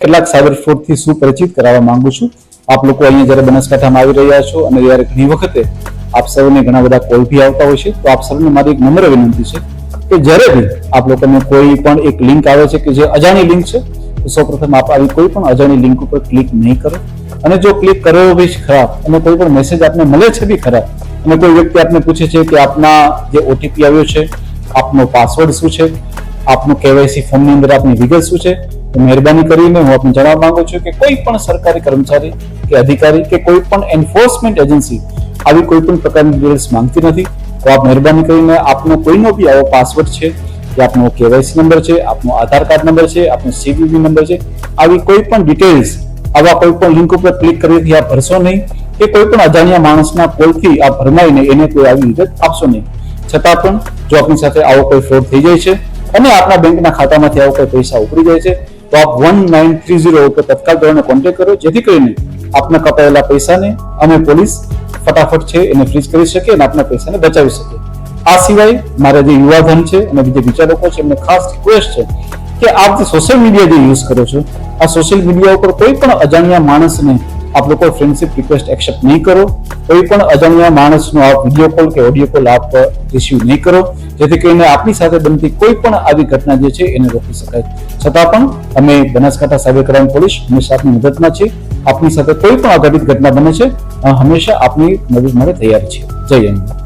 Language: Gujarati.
કેટલાક સાયબર ફ્રોડથી સુપરિચિત કરાવવા માંગુ છું. આપ લોકો અહીંયા જ્યારે બનાસકાંઠામાં આવી રહ્યા છો અને જ્યારે ઘણી વખતે આપ સૌને ઘણા બધા કોલ બી આવતા હોય છે, તો આપ સૌને મારી એક નમ્ર વિનંતી છે કે જ્યારે બી આપ લોકોને કોઈ પણ એક લિંક આવે છે કે જે અજાણી લિંક છે, તો સૌપ્રથમ આપ આવી કોઈ પણ અજાણી લિંક ઉપર ક્લિક નહીં કરો. અને જો ક્લિક કર્યો બી ખરાબ અને કોઈ પણ મેસેજ આપને મળે છે બી ખરાબ અને કોઈ વ્યક્તિ આપને પૂછે છે કે આપના જે ઓટીપી આવ્યો છે, આપનો પાસવર્ડ શું છે, આપનું કેવાયસી ફોર્મની અંદર આપની વિગત શું છે મહેરબાની કરીને હું આપને જણાવવા માંગુ છું કે કોઈ પણ સરકારી કર્મચારી કે અધિકારી કે કોઈ પણ એન્ફોર્સમેન્ટ એજન્સી આવી કોઈ પણ પ્રકારની ડિટેલ્સ માંગતી નથી, તો આપ મહેરબાની કરીને આપનો કોઈનો બી આવો પાસવર્ડ છે, કે આપનો કેવાયસી નંબર છે, આપનો આધાર કાર્ડ નંબર છે, આપનો સીવીવી નંબર છે, આવી કોઈ પણ ડિટેલ્સ આવા કોઈ પણ લિંક ઉપર ક્લિક કરીથી આપ ભરશો નહીં, કે કોઈ પણ અજાણ્યા માણસના કોલથી આપ ભરમાઈને એને કોઈ આવી વિગત આપશો નહીં. છતાં પણ જો આપની સાથે આવો કોઈ ફ્રોડ થઈ જાય છે અને આપના બેંકના ખાતામાંથી આવો કોઈ પૈસા ઉપડી જાય છે તો આપ વન નાઇન થ્રી ઝીરો ઉપર તત્કાલ ધોરણે કોન્ટેક્ટ કરો. જેથી કરીને આપના કપાયેલા પૈસાને અમે પોલીસ ફટાફટ છે એને ફ્રીઝ કરી શકે અને આપના પૈસાને બચાવી શકે. આ સિવાય મારા જે યુવાધન છે અને બીજા લોકો છે, એમને ખાસ રિક્વેસ્ટ છે કે આપ જે સોશિયલ મીડિયા જે યુઝ કરો છો, આ સોશિયલ મીડિયા ઉપર કોઈ પણ અજાણ્યા માણસને આપ લોકો ફ્રેન્ડશિપ રિક્વેસ્ટ એક્સેપ્ટ નહીં કરો. કોઈ પણ અજાણ્યા માણસનો આપ વીડિયો કોલ કે ઓડિયો કોલ આપ રિસીવ નહીં કરો. જેથી કરીને આપની સાથે બનતી કોઈ પણ આવી ઘટના જે છે એને રોકી શકાય. છતાં પણ અમે બનાસકાંઠા સાયબર ક્રાઇમ પોલીસ હંમેશા આપની મદદમાં છે આપની સાથે કોઈ પણ અઘટિત ઘટના બને છે હંમેશા આપની મદદ માટે તૈયાર છે જય હિન્દ.